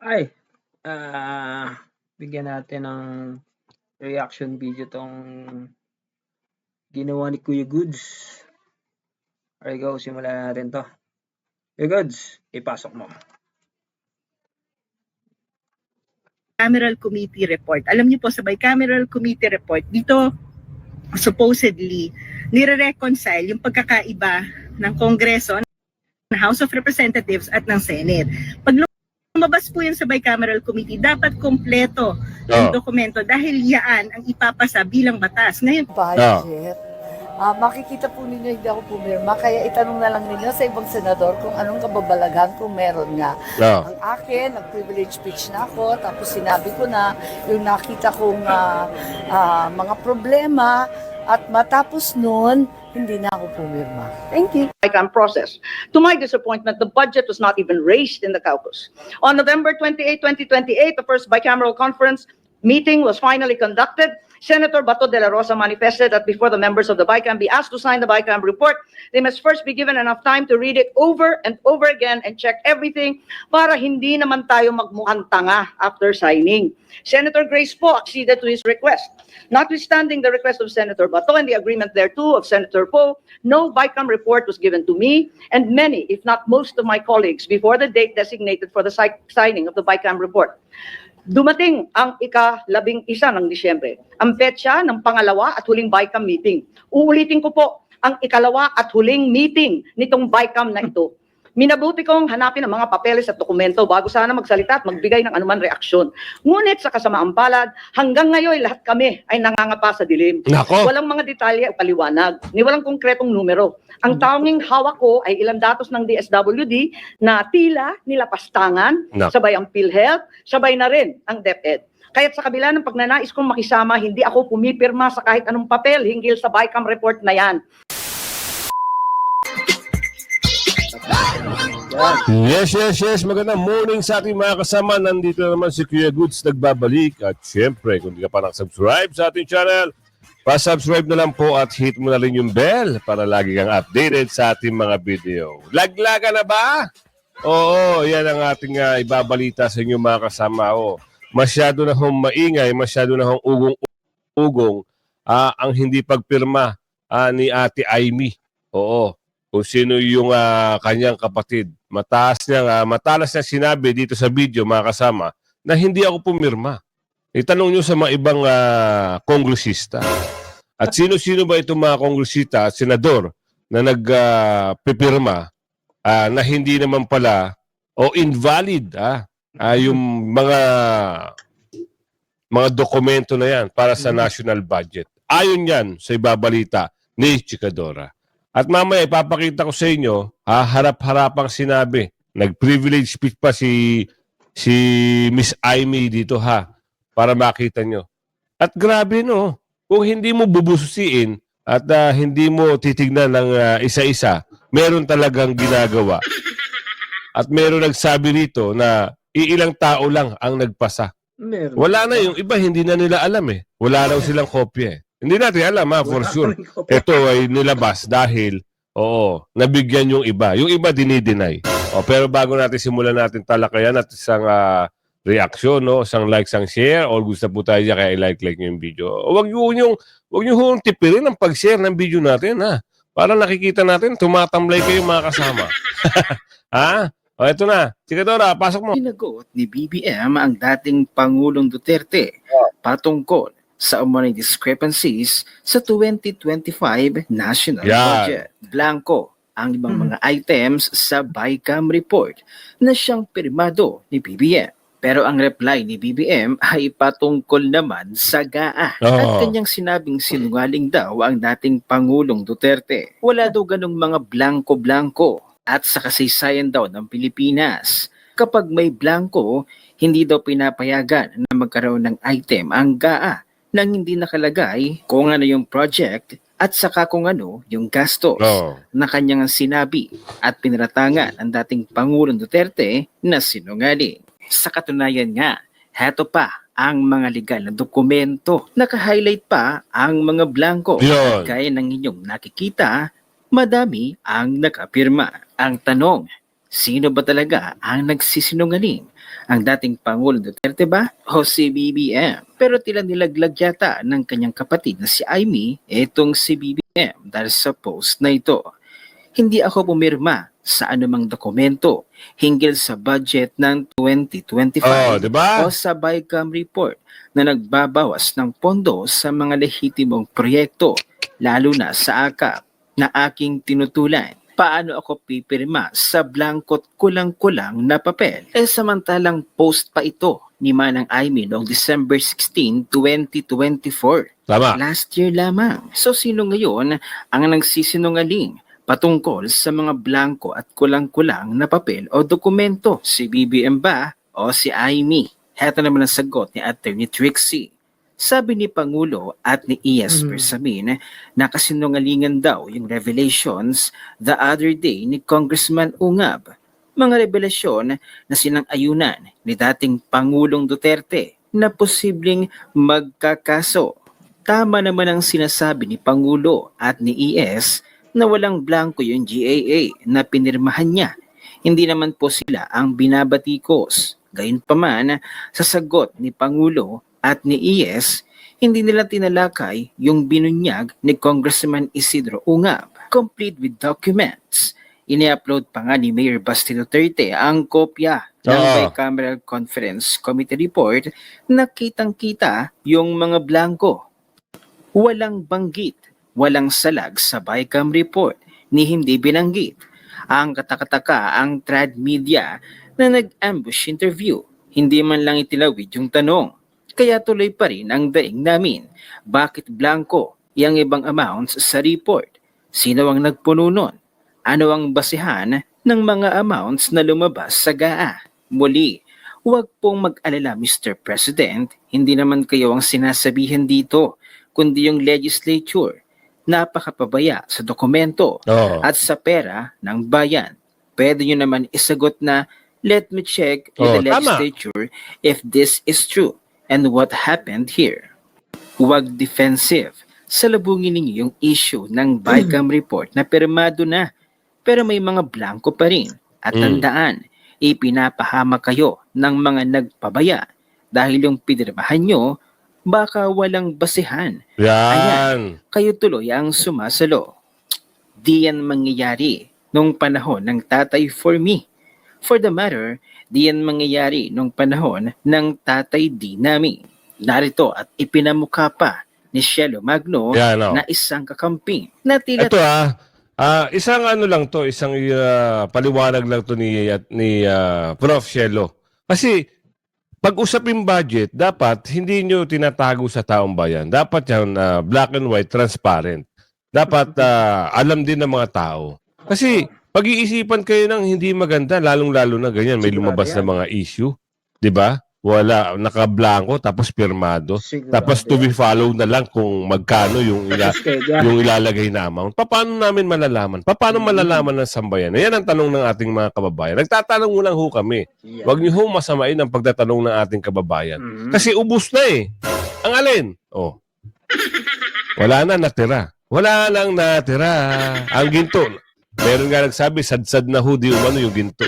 Ay, ah, bigyan natin ng reaction video 'tong ginawa ni Kuya Goods. You go, simulan na natin 'to. Kuya Goods, ipasok mo. bicameral committee report. Alam niyo po sa bicameral committee report, dito supposedly nire-reconcile yung pagkakaiba ng Kongreso, ng House of Representatives at ng Senate. Pag lumabas po yun sa bicameral committee, dapat kompleto yung Oh. dokumento dahil yaan ang ipapasa bilang batas. Ngayon, budget. Ah, makikita po ninyo hindi ako pumirma, kaya itanong na lang ninyo sa ibang senador kung anong kababalagan kung meron nga. No. Ang akin, nag-privilege speech na ako, tapos sinabi ko na yung nakita kong ah, ah, mga problema at matapos nun, hindi na ako pumirma. Thank you. ICAM process. To my disappointment, the budget was not even raised in the caucus. On November 28, 2028, the first bicameral conference meeting was finally conducted. Senator Bato de la Rosa manifested that before the members of the BICAM be asked to sign the BICAM report, they must first be given enough time to read it over and over again and check everything para hindi naman tayo magmukhang tanga after signing. Senator Grace Poe acceded to his request. Notwithstanding the request of Senator Bato and the agreement thereto of Senator Poe, no BICAM report was given to me and many, if not most of my colleagues before the date designated for the si- signing of the BICAM report. Dumating ang ika-labing isa ng Disyembre, ang petsa ng pangalawa at huling BICAM meeting. Uulitin ko po, ang ikalawa at huling meeting nitong BICAM na ito. Minabuti kong hanapin ang mga papeles at dokumento bago sana magsalita at magbigay ng anuman reaksyon. Ngunit sa kasamaang palad, hanggang ngayon lahat kami ay nangangapa sa dilim. Nako. Walang mga detalye o paliwanag, ni walang konkretong numero. Ang tanging hawak ko ay ilang datos ng DSWD na tila nilapastangan, Nak- sabay ang PhilHealth, sabay na rin ang DepEd. Kaya't sa kabila ng pagnanais kong makisama, hindi ako pumipirma sa kahit anong papel hinggil sa BICAM report na yan. Yes, yes, yes. Magandang morning sa ating mga kasama. Nandito na naman si Kuya Goods nagbabalik. At syempre, kung di ka pa nakasubscribe sa ating channel, pa-subscribe na lang po at hit mo na rin yung bell para lagi kang updated sa ating mga video. Laglaga na ba? Oo, yan ang ating ah, ibabalita sa inyo mga kasama. Oh, masyado na hong maingay, masyado na hong ugong-ugong ah, ang hindi pagpirma ah, ni Ate Aimee. Oo, kung sino yung ah, kanyang kapatid. Mataas niya nga, matalas niya sinabi dito sa video mga kasama na hindi ako pumirma. Itanong nyo sa mga ibang ah, kongresista. At sino-sino ba itong mga kongresista at senador na nagpipirma na hindi naman pala o invalid ah, ah, yung mga mga dokumento na yan para sa national budget. Ayon yan sa ibabalita ni Chikadora. At mamaya ipapakita ko sa inyo, ah, harap-harapang sinabi. Nag-privilege speech pa si si Miss Aimee dito ha para makita nyo. At grabe no, kung hindi mo bubususin at ah, hindi mo titignan ng ah, isa-isa, meron talagang ginagawa. At meron nagsabi rito na iilang tao lang ang nagpasa. Meron. Wala na yung iba, hindi na nila alam eh. Wala raw silang kopya eh. Hindi natin alam ha, for Wala sure kaming kopya. ito ay nilabas dahil oo, nabigyan yung iba. Yung iba dinideny. O, pero bago natin simulan natin talakayan at isang ah, reaksyon, no? isang like, isang share, all gusto po tayo dyan, kaya i-like-like nyo yung video. O, Huwag nyo yung, huwag nyo hong tipirin ang pag-share ng video natin, ha? Para nakikita natin, tumatamlay kayo mga kasama. ha? O, eto na. Sikadora, pasok mo. Sinagot ni BBM ang dating Pangulong Duterte patungkol sa umunay discrepancies sa 2025 national Yan. budget. Blanco ang ibang mga items sa BICAM report na siyang pirmado ni BBM. Pero ang reply ni BBM ay patungkol naman sa GAA. At Oo. kanyang sinabing sinungaling daw ang dating Pangulong Duterte. Wala daw ganong mga blanco-blanco at sa kasaysayan daw ng Pilipinas. Kapag may blanco, hindi daw pinapayagan na magkaroon ng item ang GAA nang hindi nakalagay kung ano yung project at saka kung ano yung gastos Oo. na kanyang sinabi at pinaratangan ang dating Pangulong Duterte na sinungaling. Sa katunayan nga, heto pa ang mga legal na dokumento. Naka-highlight pa ang mga blanco. Yun. Gaya ng inyong nakikita, madami ang nakapirma. Ang tanong, Sino ba talaga ang nagsisinungaling? Ang dating Pangulong Duterte ba o si BBM? Pero tila nilaglag yata ng kanyang kapatid na si Amy itong si BBM dahil sa post na ito. Hindi ako pumirma sa anumang dokumento hinggil sa budget ng 2025 Oh, di ba? o sa BICAM report na nagbabawas ng pondo sa mga lehitimong proyekto, lalo na sa AKAP na aking tinutulan. Paano ako pipirma sa blankot kulang-kulang na papel? Eh samantalang post pa ito ni Manang Aimee noong December 16, 2024. Tama. Last year lamang. So sino ngayon ang nagsisinungaling patungkol sa mga blanco at kulang-kulang na papel o dokumento? Si BBM ba o si Amy? Heto naman ang sagot ni Attorney Trixie. Sabi ni Pangulo at ni E.S. Mhm. Persamin na kasinungalingan daw yung revelations the other day ni Congressman Ungab. Mga revelasyon na sinang-ayunan ni dating Pangulong Duterte na posibleng magkakaso. Tama naman ang sinasabi ni Pangulo at ni ES na walang blanco yung GAA na pinirmahan niya. Hindi naman po sila ang binabatikos. Gayunpaman, sa sagot ni Pangulo at ni ES, hindi nila tinalakay yung binunyag ni Congressman Isidro Ungab, complete with documents. Ini-upload pa nga ni Mayor Basti Duterte ang kopya ng Oo. bicameral conference committee report na kitang-kita yung mga blanco. Walang banggit, walang salag sa BICAM report, ni hindi binanggit. Ang katakataka ang trad media na nag-ambush interview. Hindi man lang itilawid yung tanong. Kaya tuloy pa rin ang daing namin. Bakit blanco yung ibang amounts sa report? Sino ang nagpuno nun? Ano ang basihan ng mga amounts na lumabas sa GAA? Muli, huwag pong mag-alala Mr. President, hindi naman kayo ang sinasabihan dito, kundi yung legislature. Napakapabaya sa dokumento Oo. at sa pera ng bayan. Pwede nyo naman isagot na, let me check with Oh, the tama. legislature if this is true and what happened here. Huwag defensive. Salubungin ninyo yung issue ng BICAM report na pirmado na pero may mga blanco pa rin. At Mm. tandaan, ipinapahama kayo ng mga nagpabaya dahil yung pinirmahan nyo baka walang basihan Yan. kayo tuloy ang sumasalo. Di yan mangyayari nung panahon ng tatay for me. For the matter, di yan mangyayari nung panahon ng tatay di namin. Narito at ipinamukha pa ni Shelo Magno oh. na isang kakamping na tila Ito ah, ah, isang ano lang to, isang ah, paliwanag lang to ni ni ah, Prof. Shelo. Kasi pag usapin budget, dapat hindi nyo tinatago sa taong bayan. Dapat yan ah, black and white, transparent. Dapat ah, alam din ng mga tao. Kasi pag-iisipan kayo ng hindi maganda, lalong-lalo na ganyan, may Sigurado lumabas na mga issue. 'Di ba? Wala, nakablanko, tapos pirmado. Sigurado Tapos to be followed na lang kung magkano yung ila, Schedule. yung ilalagay na amount. Pa- Paano namin malalaman? Pa- Paano malalaman ng sambayan? Yan ang tanong ng ating mga kababayan. Nagtatanong mo lang ho kami. Huwag niyo ho masamain ang pagtatanong ng ating kababayan. Mhm. Kasi ubus na eh. Ang alin? Oh. Wala na natira. Wala nang natira. Ang ginto. Meron nga nagsabi, sadsad na ho, di umano yung ginto.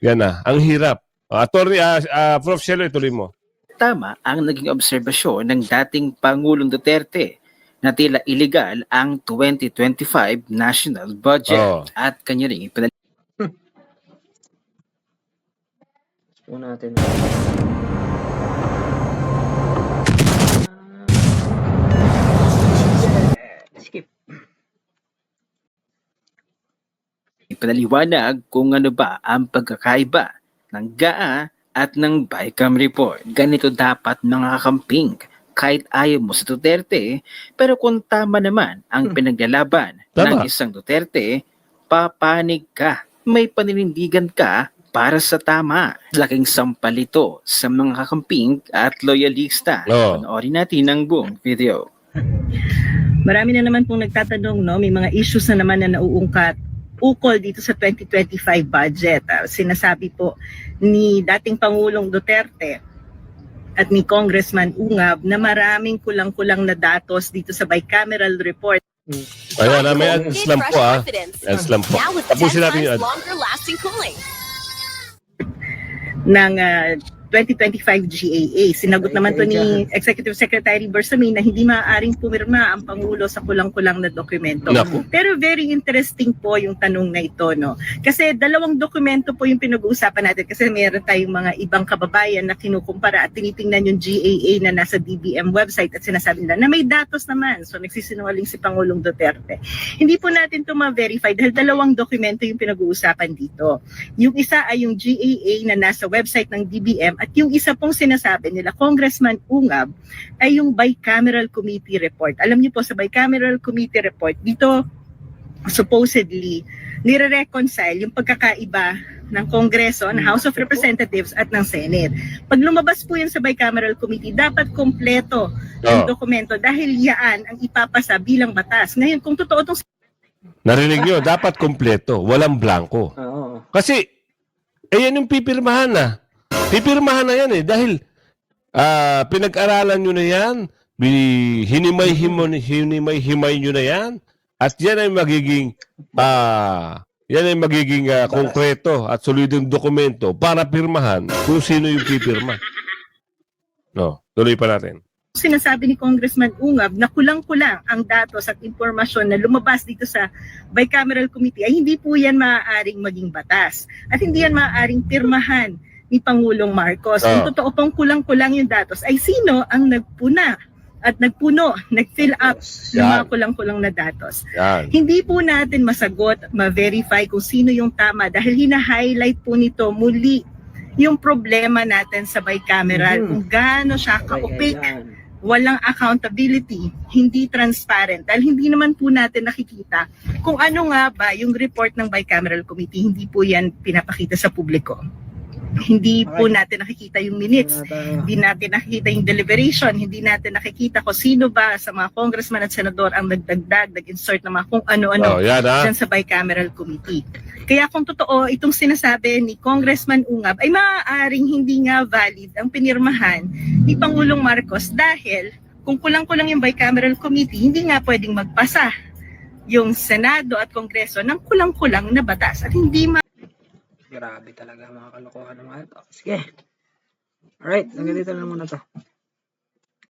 Yan na. Ang hirap. Uh, attorney, ah, ah, Prof. Shelo, ituloy mo. tama ang naging obserbasyon ng dating Pangulong Duterte na tila illegal ang 2025 national budget Oh. at kanya rin ipinal- natin. Ipinaliwanag kung ano ba ang pagkakaiba ng GAA at ng BICAM report. Ganito dapat mga kakamping kahit ayaw mo sa Duterte, pero kung tama naman ang pinaglalaban ng Tama. isang Duterte, papanig ka. May paninindigan ka para sa tama. Laking sampalito sa mga kakamping at loyalista. Oo. Panoorin natin ang buong video. Marami na naman pong nagtatanong, no? May mga issues na naman na nauungkat ukol dito sa 2025 budget. Ah, sinasabi po ni dating Pangulong Duterte at ni Congressman Ungab na maraming kulang-kulang na datos dito sa bicameral report Ayan, ah, may ads lang po ah. Ads lang po. Tapusin 10 natin yung ads. longer lasting cooling. ng ah, 2025 GAA. Sinagot naman to ni Executive Secretary Bersamin na hindi maaaring pumirma ang Pangulo sa kulang-kulang na dokumento. Naku. Pero very interesting po yung tanong na ito, no? Kasi dalawang dokumento po yung pinag-uusapan natin kasi meron tayong mga ibang kababayan na kinukumpara at tinitingnan yung GAA na nasa DBM website at sinasabi nila na may datos naman. So nagsisinungaling si Pangulong Duterte. Hindi po natin to ma-verify dahil dalawang dokumento yung pinag-uusapan dito. Yung isa ay yung GAA na nasa website ng DBM at yung isa pong sinasabi nila, Congressman Ungab, ay yung bicameral committee report. Alam niyo po sa bicameral committee report, dito supposedly nire-reconcile yung pagkakaiba ng Kongreso, ng House of Representatives at ng Senate. Pag lumabas po yan sa bicameral committee, dapat kompleto yung Oh, dokumento dahil yaan ang ipapasa bilang batas. Ngayon, kung totoo itong narinig nyo, dapat kompleto. Walang blanco. Oo. Kasi, eh yan yung pipirmahan na. Pipirmahan na yan eh. Dahil, ah pinag-aralan nyo na yan. Hinimay-himay hinimay nyo na yan. At yan ay magiging, ah yan ay magiging ah, konkreto at solidong dokumento para pirmahan kung sino yung pipirma. No, tuloy pa natin. sinasabi ni Congressman Ungab na kulang-kulang ang datos at impormasyon na lumabas dito sa bicameral committee ay hindi po yan maaaring maging batas at hindi yan maaaring pirmahan ni Pangulong Marcos. Ah. Kung totoo pong kulang-kulang yung datos ay sino ang nagpuna at nagpuno, nag-fill up ng mga kulang-kulang na datos. Yan. Hindi po natin masagot, ma-verify kung sino yung tama dahil hina-highlight po nito muli yung problema natin sa bicameral, Mhm. kung gaano siya ka-opaque walang accountability, hindi transparent. Dahil hindi naman po natin nakikita kung ano nga ba yung report ng bicameral committee. Hindi po yan pinapakita sa publiko. Hindi po Okay. natin nakikita yung minutes. Hindi natin nakikita yung deliberation. Hindi natin nakikita kung sino ba sa mga congressman at senador ang nagdagdag, nag-insert ng mga kung ano-ano Oh, yan ha. dyan sa bicameral committee. Kaya kung totoo, itong sinasabi ni Congressman Ungab ay maaaring hindi nga valid ang pinirmahan ni Pangulong Marcos dahil kung kulang-kulang yung bicameral committee, hindi nga pwedeng magpasa yung Senado at Kongreso ng kulang-kulang na batas at hindi ma Grabe talaga mga kalokohan ng mga ito. Sige. Alright, hanggang dito na muna to.